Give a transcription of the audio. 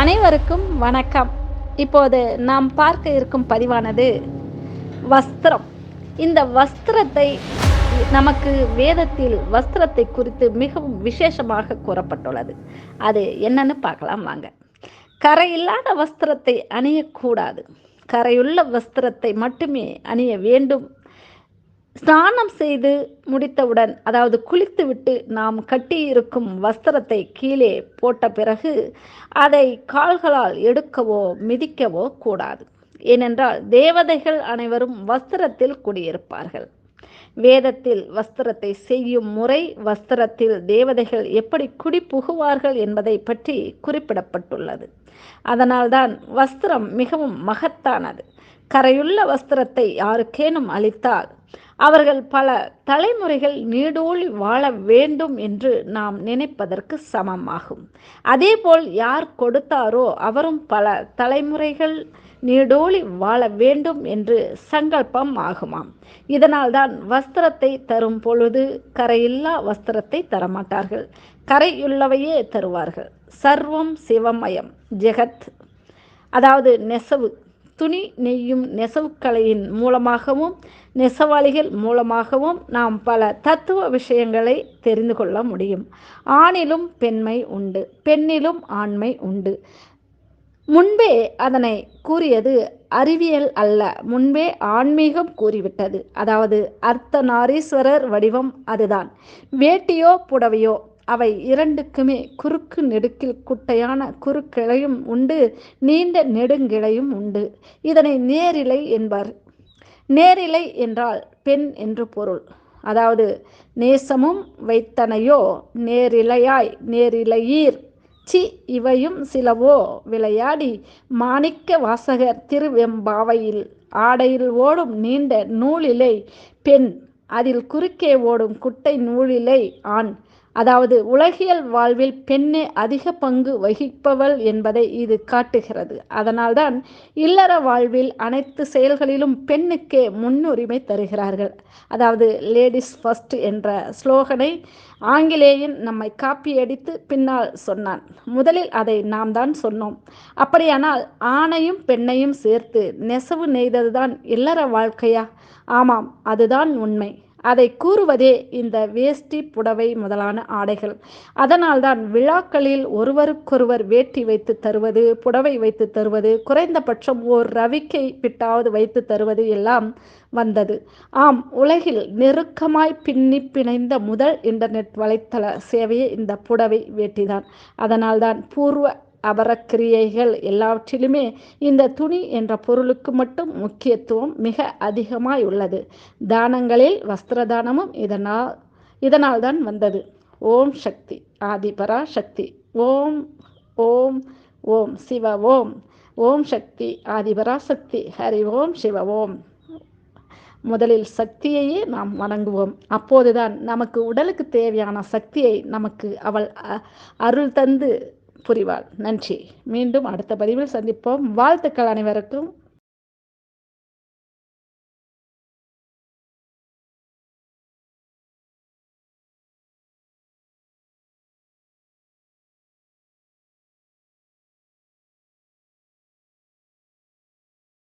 அனைவருக்கும் வணக்கம். இப்போது நாம் பார்க்க இருக்கும் பதிவானது வஸ்திரம். இந்த வஸ்திரத்தை நமக்கு வேதத்தில் வஸ்திரத்தை குறித்து மிகவும் விசேஷமாக கூறப்பட்டுள்ளது. அது என்னன்னு பார்க்கலாம் வாங்க. கரையில்லாத வஸ்திரத்தை அணியக்கூடாது. கரையுள்ள வஸ்திரத்தை மட்டுமே அணிய வேண்டும் ஸ்நானம் செய்து முடித்தவுடன் அதாவது குளித்துவிட்டு நாம் கட்டியிருக்கும் வஸ்திரத்தை கீழே போட்ட பிறகு அதை கால்களால் எடுக்கவோ மிதிக்கவோ கூடாது. ஏனென்றால் தேவதைகள் அனைவரும் வஸ்திரத்தில் குடியிருப்பார்கள். வேதத்தில் வஸ்திரத்தை செய்யும் முறை வஸ்திரத்தில் தேவதைகள் எப்படி குடி புகுவார்கள் என்பதை பற்றி குறிப்பிடப்பட்டுள்ளது. அதனால்தான் வஸ்திரம் மிகவும் மகத்தானது. கரையுள்ள வஸ்திரத்தை யாருக்கேனும் அளித்தால் அவர்கள் பல தலைமுறைகள் நீடோழி வாழ வேண்டும் என்று நாம் நினைப்பதற்கு சமமாகும். அதேபோல் யார் கொடுத்தாரோ அவரும் பல தலைமுறைகள் நீடோழி வாழ வேண்டும் என்று சங்கல்பம் ஆகுமாம். இதனால்தான் வஸ்திரத்தை தரும் பொழுது கரையில்லா வஸ்திரத்தை தரமாட்டார்கள். கரையுள்ளவையே தருவார்கள். சர்வம் சிவமயம். ஜெகத் அதாவது நெசவு துணி நெய்யும் நெசவுக்கலையின் மூலமாகவும் நெசவாளிகள் மூலமாகவும் நாம் பல தத்துவ விஷயங்களை தெரிந்து கொள்ள முடியும். ஆணிலும் பெண்மை உண்டு பெண்ணிலும் ஆண்மை உண்டு. முன்பே அதனை கூறியது அறிவியல் அல்ல முன்பே ஆன்மீகம் கூறிவிட்டது. அதாவது அர்த்தநாரீஸ்வரர் வடிவம் அதுதான். வேட்டியோ புடவையோ அவை இரண்டுக்குமே குறுக்கு நெடுக்கில் குட்டையான குறுக்கிளையும் உண்டு நீண்ட நெடுங்கிளையும் உண்டு. இதனை நேரிலை என்பார். நேரிலை என்றால் பெண் என்று பொருள். அதாவது நேசமும் வைத்தனையோ நேரிலையாய் நேரிலையீர். சி இவையும் சிலவோ விளையாடி மாணிக்க வாசகர் திருவெம்பாவையில் ஆடையில் ஓடும் நீண்ட நூலிலை பெண் அதில் குறுக்கே ஓடும் குட்டை நூலிலை ஆண். அதாவது உலகியல் வாழ்வில் பெண்ணே அதிக பங்கு வகிப்பவள் என்பதை இது காட்டுகிறது. அதனால்தான் இல்லற வாழ்வில் அனைத்து செயல்களிலும் பெண்ணுக்கே முன்னுரிமை தருகிறார்கள். அதாவது லேடிஸ் ஃபர்ஸ்ட் என்ற ஸ்லோகனை ஆங்கிலேயன் நம்மை காப்பியடித்து பின்னால் சொன்னான். முதலில் அதை நாம் தான் சொன்னோம். அப்படியானால் ஆணையும் பெண்ணையும் சேர்த்து நெசவு நெய்ததுதான் இல்லற வாழ்க்கையா? ஆமாம் அதுதான் உண்மை. அதை கூறுவதே இந்த வேஷ்டி புடவை முதலான ஆடைகள். அதனால்தான் விழாக்களில் ஒருவருக்கொருவர் வேட்டி வைத்து தருவது புடவை வைத்து தருவது குறைந்தபட்சம் ஓர் ரவிக்கை பிட்டாவது வைத்து தருவது எல்லாம் வந்தது. ஆம் உலகில் நெருக்கமாய் பின்னி பிணைந்த முதல் இன்டர்நெட் வலைத்தள சேவையே இந்த புடவை வேட்டிதான். அதனால்தான் பூர்வ அபரக்கிரியைகள் எல்லாவற்றிலுமே இந்த துணி என்ற பொருளுக்கு மட்டும் முக்கியத்துவம் மிக அதிகமாய் உள்ளது. தானங்களில் வஸ்திர தானமும் இதனால் இதனால் தான் வந்தது. ஓம் சக்தி ஆதிபரா சக்தி. ஓம் ஓம் ஓம் சிவ ஓம். ஓம் சக்தி ஆதிபரா சக்தி. ஹரி ஓம் சிவ ஓம். முதலில் சக்தியையே நாம் வணங்குவோம். அப்போதுதான் நமக்கு உடலுக்கு தேவையான சக்தியை நமக்கு அவள் அருள் தந்து புரிவாள். நன்றி. மீண்டும் அடுத்த பதிவில் சந்திப்போம். வாழ்த்துக்கள் அனைவருக்கும்.